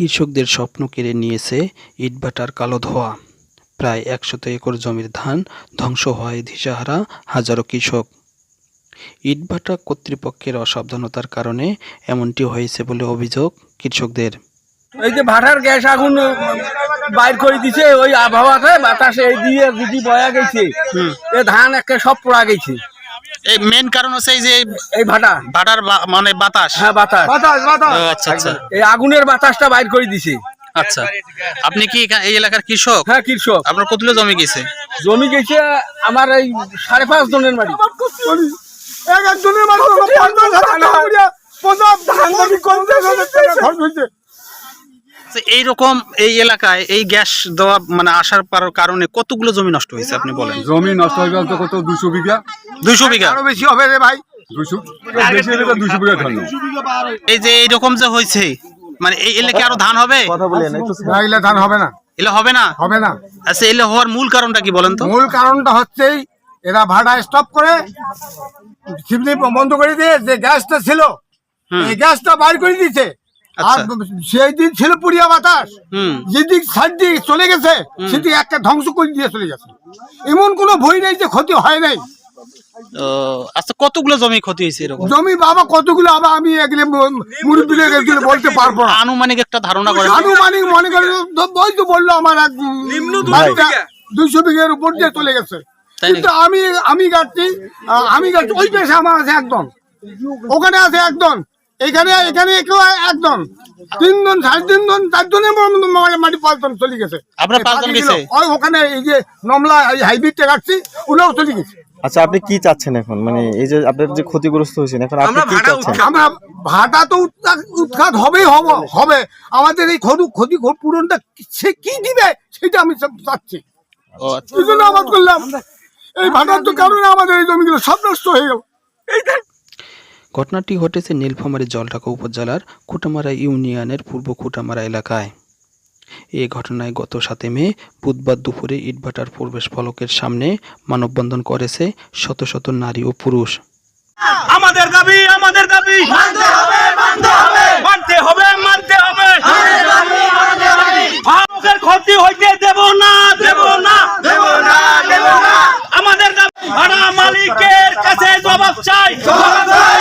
কৃষকদের স্বপ্ন কেড়ে নিয়েছে ইটভাটার কালো ধোঁয়া। প্রায় একশত একর জমির ধান ধ্বংস হয় দিশাহারা হাজারো কৃষক। ইটভাটা কর্তৃপক্ষের অসাবধানতার কারণে এমনটি হয়েছে বলে অভিযোগ কৃষকদের। এই যে ভাটার গ্যাস আগুন বাইর করে দিছে ওই আবহাওয়াতে বাতাসে এই দিয়ে যদি বয়া গেছে। এ ধান একটা সব পোড়া গেছে। এই মেন কারণ হচ্ছে এই যে এই ভাটা। ভাটার মানে বাতাস। হ্যাঁ বাতাস। ও, আচ্ছা আচ্ছা। এই আগুনের বাতাসটা বাইর করে দিছে। আচ্ছা। আপনি কি এই এলাকার কৃষক? হ্যাঁ কৃষক। আপনার কতগুলো জমি গেছে? জমি গেছে আমার এই সাড়ে পাঁচ জনের বাড়ি। এক একজনের মানুষ পঞ্চাশ ধান দাবি করতে খরচ হয়েছে তো এইরকম এই এলাকায় এই গ্যাস দেওয়া মানে আসার কারণে কতগুলো জমি নষ্ট হয়েছে আপনি বলেন? জমি নষ্ট হয়ে গেল কত? দুশো বিঘা। দুইশো বিঘা? আরও বেশি হবে রে ভাই। দুশো বেশি হলে দুশো বিঘা ধান এই যে এইরকম যে হয়েছে মানে এই এলাকায় আরও ধান হবে? ধান হবে না। এলে হবে না? হবে না। আচ্ছা এলে হওয়ার মূল কারণটা কি বলেন তো? মূল কারণটা হচ্ছেই এরা ভাড়া স্টপ করে বন্ধ করে দিয়ে যে গ্যাসটা ছিল এই গ্যাসটা বাইর করে দিয়েছে। আর আচ্ছা। সেই দিন ছিল পুরিয়া বাতাস। হুম। যেদিক সাইড দিয়ে চলে গেছে সেদিক একটা ধ্বংস করে দিয়ে চলে গেছে। এমন কোনো ভয় নেই যে ক্ষতি হয় নাই। আচ্ছা কতগুলো জমি ক্ষতি হয়েছে এরকম? জমি বাবা কতগুলো আবার আমি এগুলো বলতে পারব না। আনুমানিক একটা ধারণা করেন। আনুমানিক মনে করে ওই তো বলল আমার এক দুইশো বিঘের উপর দিয়ে চলে গেছে। কিন্তু আমি আমি গাচ্ছি আমি গাচ্ছি ওই পেশা আমার আছে একদম। ওখানে আছে একজন এখানে এখানে কেউ একজন। তিনজন সাড়ে তিনজন চারজনের মাটি পাঁচজন চলে গেছে। ওই ওখানে এই যে নমলা হাইব্রিডটা কাটছি ওগুলোও চলে গেছে। আচ্ছা আপনি কি চাচ্ছেন এখন? মানে এই যে আপনার যে ক্ষতিগ্রস্ত হয়েছেন এখন আপনি কি চাচ্ছেন? আমরা ভাটা তো উৎখাত- উৎখাত হবেই হব হবে। আমাদের এই ক্ষতি ক্ষতি পূরণটা সে কি দিবে সেটা আমি সব চাচ্ছি। আচ্ছা। এই জন্য আবাদ করলাম। এই ভাটার তো কারণে আমাদের এই জমিগুলো সব নষ্ট হয়ে গেল। ঘটনাটি ঘটেছে নীলফামারী জলঢাকা উপজেলার খুঁটামারা ইউনিয়নের পূর্ব খুঁটামারা এলাকায়। এ ঘটনায় গত সাতে মে বুধবার দুপুরে ইটভাটার প্রবেশ ফলকের সামনে মানববন্ধন করেছে শত শত নারী ও পুরুষ। আমাদের দাবি আমাদের দাবি। মানতে হবে মানতে হবে। মানতে হবে মানতে হবে। ভারতের ক্ষতি হইতে দেব না দেব না। দেব না দেব না। আমাদের দাবি ভাড়া মালিকের কাছে জবাব চাই। জবাব চাই।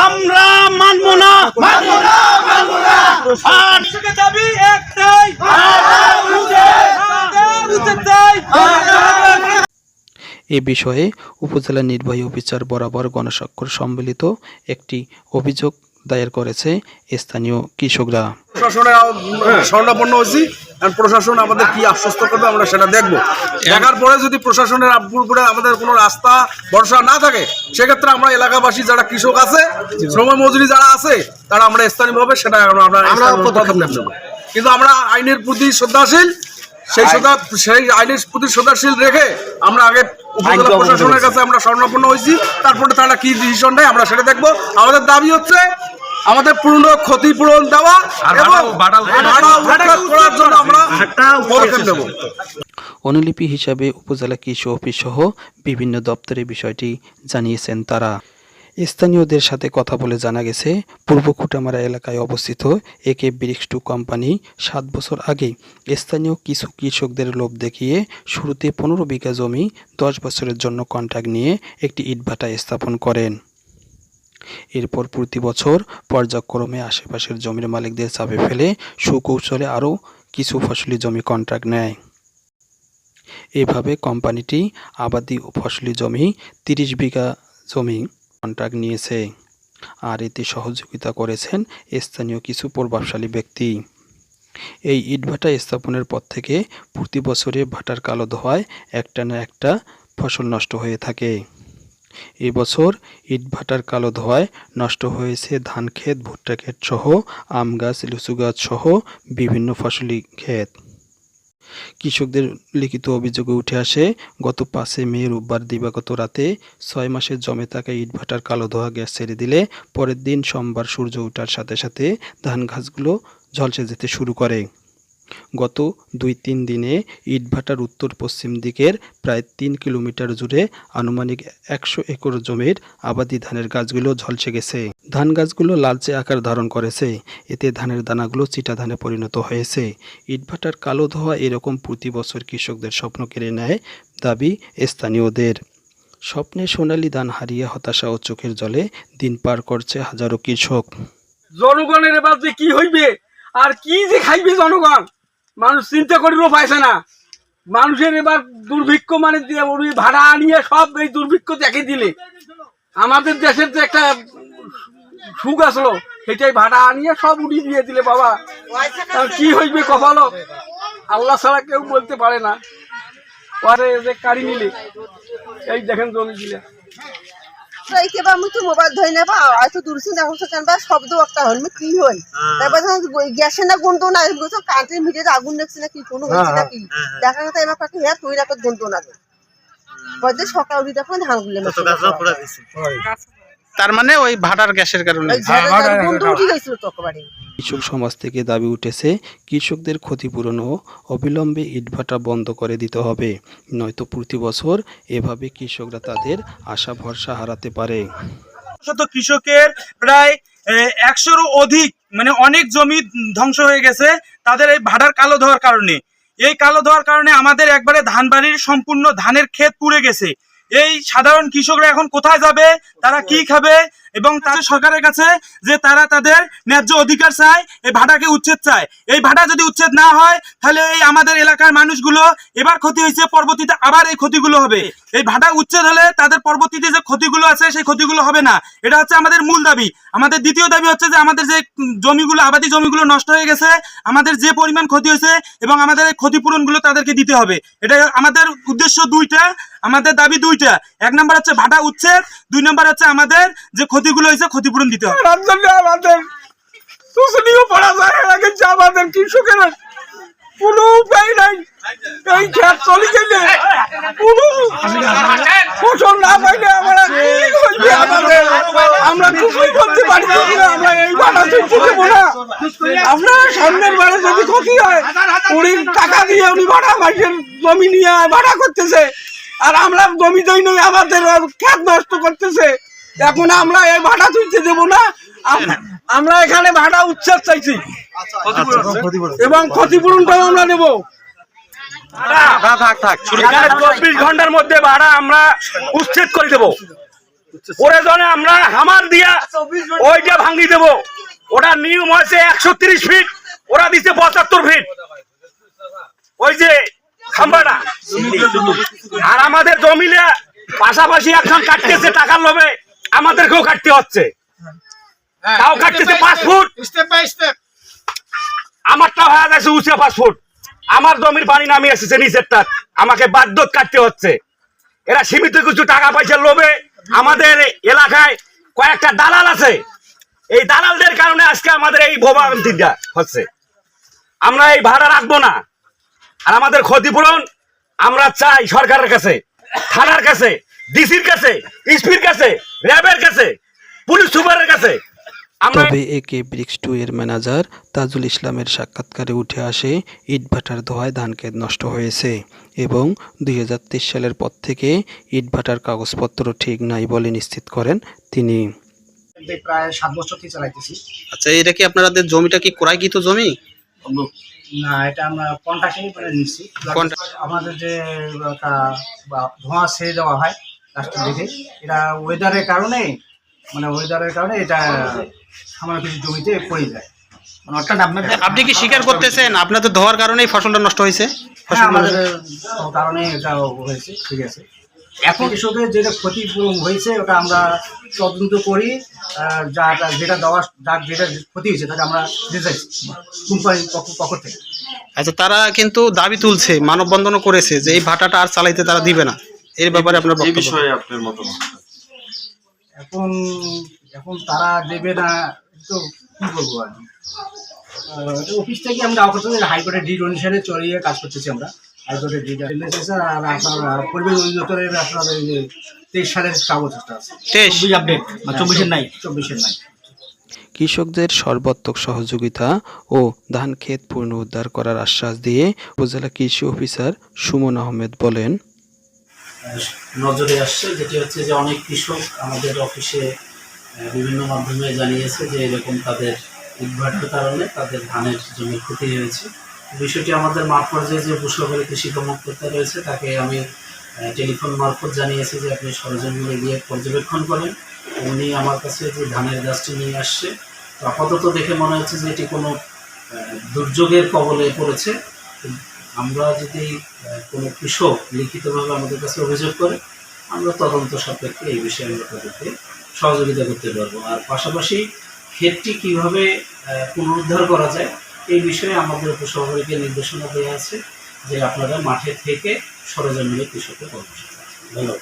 আমরা মানব না। মানব না মানব না। আর দাবি একটাই। এ বিষয়ে উপজেলা নির্বাহী অফিসার বরাবর গণস্বাক্ষর সম্মিলিত একটি অভিযোগ দায়ের করেছে স্থানীয় কৃষকরা। প্রশাসনের স্বর্ণাপন্ন হয়েছি আর প্রশাসন আমাদের কি আশ্বস্ত করবে আমরা সেটা দেখব। দেখার পরে যদি প্রশাসনের উপরে আমাদের কোনো রাস্তা ভরসা না থাকে সেক্ষেত্রে আমরা এলাকাবাসী যারা কৃষক আছে শ্রম মজুরি যারা আছে তারা আমরা স্থানীয়ভাবে সেটা আমরা আমরা পদক্ষেপ নেব। কিন্তু আমরা আইনের প্রতি শ্রদ্ধাশীল সেই শ্রদ্ধা সেই আইনের প্রতি শ্রদ্ধাশীল রেখে আমরা আগে উপজেলা প্রশাসনের কাছে আমরা স্বর্ণপূর্ণ হয়েছি। তারপরে তারা কি ডিসিশন নেয় আমরা সেটা দেখব। আমাদের দাবি হচ্ছে আমাদের পূর্ণ ক্ষতিপূরণ দেওয়া এবং করার জন্য আমরা পদক্ষেপ নেব। অনুলিপি হিসাবে উপজেলা কৃষি অফিস সহ বিভিন্ন দপ্তরে বিষয়টি জানিয়েছেন তারা। স্থানীয়দের সাথে কথা বলে জানা গেছে, পূর্ব খুঁটামারা এলাকায় অবস্থিত একে ব্রিক্স টু কোম্পানি সাত বছর আগে স্থানীয় কিছু কৃষকদের লোভ দেখিয়ে শুরুতে পনেরো বিঘা জমি, দশ বছরের জন্য কন্ট্রাক্ট নিয়ে একটি ইটভাটা স্থাপন করেন। এরপর প্রতি বছর পর্যায়ক্রমে আশেপাশের জমির মালিকদের চাপে ফেলে সুকৌশলে আরও কিছু ফসলি জমি কন্ট্রাক্ট নেয়। এভাবে কোম্পানিটি আবাদি ও ফসলি জমি তিরিশ বিঘা জমি কন্ট্রাক্ট নিয়েছে। আর এতে সহযোগিতা করেছেন স্থানীয় কিছু প্রভাবশালী ব্যক্তি। এই ইটভাটা স্থাপনের পর থেকে প্রতি বছরে ভাটার কালো ধোয়ায় একটা না একটা ফসল নষ্ট হয়ে থাকে। এবছর ইটভাটার কালো ধোয়ায় নষ্ট হয়েছে ধান ক্ষেত, ভুট্টা ক্ষেত সহ আম গাছ, লিচু গাছ সহ বিভিন্ন ফসলি ক্ষেত। কৃষকদের লিখিত অভিযোগে উঠে আসে, গত পাঁচে মে রোববার দিবাগত রাতে ছয় মাসের জমে থাকা ইটভাটার কালো ধোয়া গ্যাস ছেড়ে দিলে পরের দিন সোমবার সূর্য ওঠার সাথে সাথে ধান গাছগুলো ঝলসে যেতে শুরু করে। গত দুই তিন দিনে ইটভাটার উত্তর পশ্চিম দিকের প্রায় তিন কিলোমিটার জুড়ে আনুমানিক একশো একর জমির আবাদি ধানের গাছগুলো ঝলসে গেছে। ধান গাছগুলো লালচে আকার ধারণ করেছে। এতে ধানের দানাগুলো চিটা ধানে পরিণত হয়েছে। ইটভাটার কালো ধোয়া এরকম প্রতি বছর কৃষকদের স্বপ্ন কেড়ে নেয় দাবি স্থানীয়দের। স্বপ্নে সোনালি ধান হারিয়ে হতাশা ও চোখের জলে দিন পার করছে হাজারো কৃষক। জনগণের এবার যে কি হইবে? আর কি যে খাইবে জনগণ? মানুষ চিন্তা করিও পাইছে না। মানুষের এবার দুর্ভিক্ষ মানে ভাড়া আনিয়ে সব এই দুর্ভিক্ষ দেখে দিলে। আমাদের দেশের যে একটা সুখ আসলো, সেটাই ভাড়া আনিয়ে সব উড়িয়ে দিয়ে দিলে, বাবা। কি হইবে কপাল? আল্লাহ ছাড়া কেউ বলতে পারে না। পরে যে কাড়ি নিলে। এই দেখেন জমি দিলে। রাইতে বা মুই তো মোবাইল ধরে নেবা হয়তো দূরছি না হচ্ছে কেন বা শব্দ একটা হল কি হল? তারপর গ্যাসে না গন্ধ না বুঝছ কান্ট্রির মিডিয়াতে আগুন লাগছে নাকি কোনো হচ্ছে না কি দেখা কথা এবার কাছে হ্যাঁ তুই রাখত গন্ধ না বলতে সকাল উঠে তখন ধান গুলে তার মানে ওই ভাটার গ্যাসের কারণে। একেবারে কৃষক সমাজ থেকে দাবি উঠেছে কৃষকদের ক্ষতিপূরণ ও অবিলম্বে ইটভাটা বন্ধ করে দিতে হবে। নয়তো প্রতি বছর এভাবে কৃষকরা তাদের আশা ভরসা হারাতে পারে। শত কৃষকের প্রায় একশোরও অধিক মানে অনেক জমি ধ্বংস হয়ে গেছে তাদের এই ভাটার কালো ধোয়ার কারণে। এই কালো ধোয়ার কারণে আমাদের একবারে ধান বাড়ির সম্পূর্ণ ধানের ক্ষেত পুড়ে গেছে। এই সাধারণ কৃষকরা এখন কোথায় যাবে, তারা কি খাবে এবং তাদের সরকারের কাছে যে তারা তাদের ন্যায্য অধিকার চায়, এই ভাড়াকে উচ্ছেদ চায়। এই ভাড়া যদি উচ্ছেদ না হয়, তাহলে এই আমাদের এলাকার মানুষগুলো এবার ক্ষতি হয়েছে, পরবর্তীতে আবার এই ক্ষতিগুলো হবে। এই ভাড়া উচ্ছেদ হলে তাদের পরবর্তীতে যে ক্ষতিগুলো আছে, সেই ক্ষতিগুলো হবে না। এটা হচ্ছে আমাদের মূল দাবি। আমাদের দ্বিতীয় দাবি হচ্ছে যে আমাদের যে জমিগুলো, আবাদি জমিগুলো নষ্ট হয়ে গেছে, আমাদের যে পরিমাণ ক্ষতি হয়েছে এবং আমাদের এই ক্ষতিপূরণগুলো তাদেরকে দিতে হবে। এটা আমাদের উদ্দেশ্য দুইটা। আমাদের দাবি দুইটা এক নম্বর হচ্ছে ভাড়া উচ্ছেদ, দুই নম্বর হচ্ছে আমাদের যে ক্ষতিগুলো হয়েছে, ক্ষতিপূরণ দিতে হবে। সামনের বারে যদি ক্ষতি হয় টাকা দিয়ে উনি ভাড়া মাসের জমি নিয়ে ভাড়া করতেছে। আর আমরা জমি নই আমাদের খেত নষ্ট করতেছে। এখন আমরা এই ভাড়া তুলতে দেবো না। আমরা এখানে ভাড়া উচ্ছেদ চাইছি। এবং ক্ষতিপূরণটাও আমরা নেব চব্বিশ ঘণ্টার মধ্যে ভাড়া আমরা উচ্ছেদ করে দেবো। প্রয়োজনে আমরা হামার দিয়া ওইটা ভাঙি দেব। ওটা নিয়ম হয়েছে একশো তিরিশ ফিট ওরা পঁচাত্তর ফিট। ওই যে খাম্বাটা আর আমাদের জমিলে পাশাপাশি এখন কাটতেছে টাকার লোভে আমাদেরকেও কাটতে হচ্ছে। তাও কাটতেছে পাঁচ ফুট। আমারটা হয়ে গেছে উঁচে পাঁচ ফুট। আমার জমির পানি নামিয়ে এসেছে নিচেরটা আমাকে বাধ্য কাটতে হচ্ছে। এরা সীমিত কিছু টাকা পয়সার লোভে আমাদের এলাকায় কয়েকটা দালাল আছে। এই দালালদের কারণে আজকে আমাদের এই ভোগান্তিটা হচ্ছে। আমরা এই ভাড়া রাখব না। আর আমাদের ক্ষতিপূরণ আমরা চাই সরকারের কাছে থানার কাছে ডিসির কাছে ইসপির কাছে র্যাবের কাছে পুলিশ সুপারের কাছে। তবে একে ব্রিক্স টু এর ম্যানেজার তাজুল ইসলামের সাক্ষাৎকারে উঠে আসে ইটভাটার ধোয়ায় ধানক্ষেত নষ্ট হয়েছে এবং দুই হাজার তেইশ সালের পর থেকে ইটভাটার কাগজপত্র ঠিক নাই বলে নিশ্চিত করেন তিনি। প্রায় সাত বছর থেকে চালাইতেছি। আচ্ছা এটা কি আপনাদের জমিটা কি ক্রয়কৃত জমি? না এটা আমরা মানে নিচ্ছি। আমাদের যে ধোঁয়া ছেড়ে দেওয়া হয় লাস্টের দিকে এটা ওয়েদারের কারণে মানে ওয়েদারের কারণে এটা সামান্য কিছু জমিতে পড়ে যায়। মানে অর্থাৎ আপনাদের আপনি কি স্বীকার করতেছেন? আপনাদের ধোয়ার কারণেই ফসলটা নষ্ট হয়েছে? হ্যাঁ, কারণে এটা হয়েছে ঠিক আছে। এখন কৃষকের যেটা ক্ষতিপূরণ হয়েছে ওটা আমরা তদন্ত করি যা যা- যেটা দেওয়া যার যেটা ক্ষতি হয়েছে তাকে আমরা দিতে কোম্পানির পক্ষ পক্ষ থেকে। আচ্ছা তারা কিন্তু দাবি তুলছে মানববন্ধনও করেছে যে এই ভাটাটা আর চালাইতে তারা দিবে না। এর ব্যাপারে আপনার বিষয়ে আপনার বক্তব্য এখন এখন তারা দেবে না তো কি বলব আর আহ, অফিস থেকে আমরা আপাতত হাইকোর্টের ডিড অনুসারে চলিয়ে কাজ করতেছি আমরা। হাইকোর্টের ডিড আর আপনার পরিবেশ অধিদপ্তরের আপনার ওই যে তেইশ সালের কাগজটা আছে। তেইশ? আপডেট চব্বিশের নাই চব্বিশের নাই। কৃষকদের সর্বাত্মক সহযোগিতা ও ধান ক্ষেত পূর্ণ উদ্ধার করার আশ্বাস দিয়ে উপজেলা কৃষি অফিসার সুমন আহমেদ বলেন নজরে আসছে যেটি হচ্ছে যে অনেক কৃষক আমাদের অফিসে বিভিন্ন মাধ্যমে জানিয়েছে যে এরকম তাদের ইটভাটার কারণে তাদের ধানের জমি ক্ষতি হয়েছে। বিষয়টি আমাদের মাঠ পর্যায়ে যে বসুয়াবাড়ি কৃষি কর্মকর্তা রয়েছে, তাকে আমি টেলিফোন মারফত জানিয়েছি যে আপনি সরজমিনে গিয়ে পর্যবেক্ষণ করেন। উনি আমার কাছে যে ধানের গাছটি নিয়ে আসছে, তো আপাতত দেখে মনে হচ্ছে যে এটি কোনো দুর্যোগের কবলে পড়েছে। আমরা যদি কোনো কৃষক লিখিতভাবে আমাদের কাছে অভিযোগ করে, আমরা তদন্ত সাপেক্ষে এই বিষয়ে আমরা তাদেরকে সহযোগিতা করতে পারব। আর পাশাপাশি ক্ষেতটি কীভাবে পুনরুদ্ধার করা যায় এই বিষয়ে আমাদের উপসভাপতিকে নির্দেশনা দেওয়া আছে যে আপনারা মাঠে থেকে সরজমিনে কৃষকের কর্মসূচি ধন্যবাদ।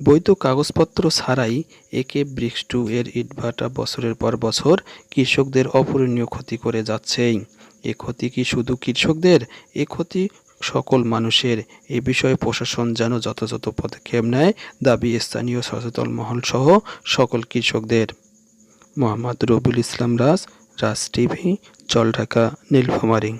বৈধ কাগজপত্র ছাড়াই একে ব্রিক্স টু এর ইটভাটা বছরের পর বছর কৃষকদের অপূরণীয় ক্ষতি করে যাচ্ছেই। এ ক্ষতি কি শুধু কৃষকদের? এ ক্ষতি সকল মানুষের। এ বিষয়ে প্রশাসন যেন যথাযথ পদক্ষেপ নেয় দাবি স্থানীয় সচেতন মহল সহ সকল কৃষকদের। মোহাম্মদ রবিউল ইসলাম রাজ রাজ টিভি জলঢাকা নীলফামারী।